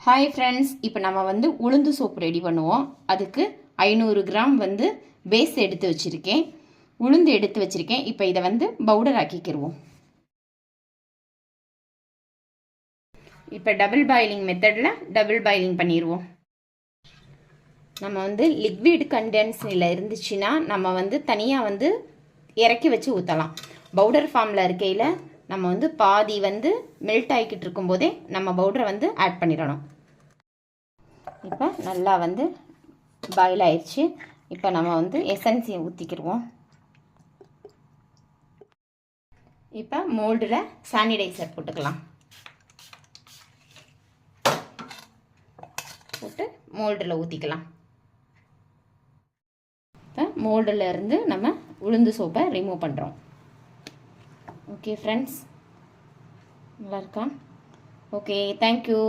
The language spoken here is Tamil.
ஹாய் ஃப்ரெண்ட்ஸ் இப்போ நம்ம வந்து உளுந்து சோப்பு ரெடி பண்ணுவோம். அதுக்கு ஐநூறு கிராம் வந்து பேஸ் எடுத்து வச்சுருக்கேன். உளுந்து எடுத்து வச்சுருக்கேன். இப்போ இதை வந்து பவுடர் ஆக்கிக்கிடுவோம் இப்போ டபுள் பாயிலிங் மெத்தடில் டபுள் பாயிலிங் பண்ணிடுவோம் நம்ம வந்து லிக்விட் கண்டென்ஸில் இருந்துச்சுன்னா நம்ம வந்து தனியாக வந்து இறக்கி வச்சு ஊற்றலாம் பவுடர் ஃபார்மில் இருக்கையில் நம்ம வந்து பாதி வந்து மெல்ட் ஆகிக்கிட்டு இருக்கும்போதே நம்ம பவுடரை வந்து ஆட் பண்ணிடணும். இப்போ நல்லா வந்து பாயில் ஆயிடுச்சு. இப்போ நம்ம வந்து எசன்சியை ஊற்றிக்கிடுவோம் இப்போ மோல்டில் சானிடைசர் போட்டுக்கலாம். போட்டு மோல்டில் ஊற்றிக்கலாம் இப்போ மோல்டில் இருந்து நம்ம உளுந்து சோப்பை ரிமூவ் பண்ணுறோம் ஓகே ஃப்ரெண்ட்ஸ் நல்லா இருக்கா? Okay thank you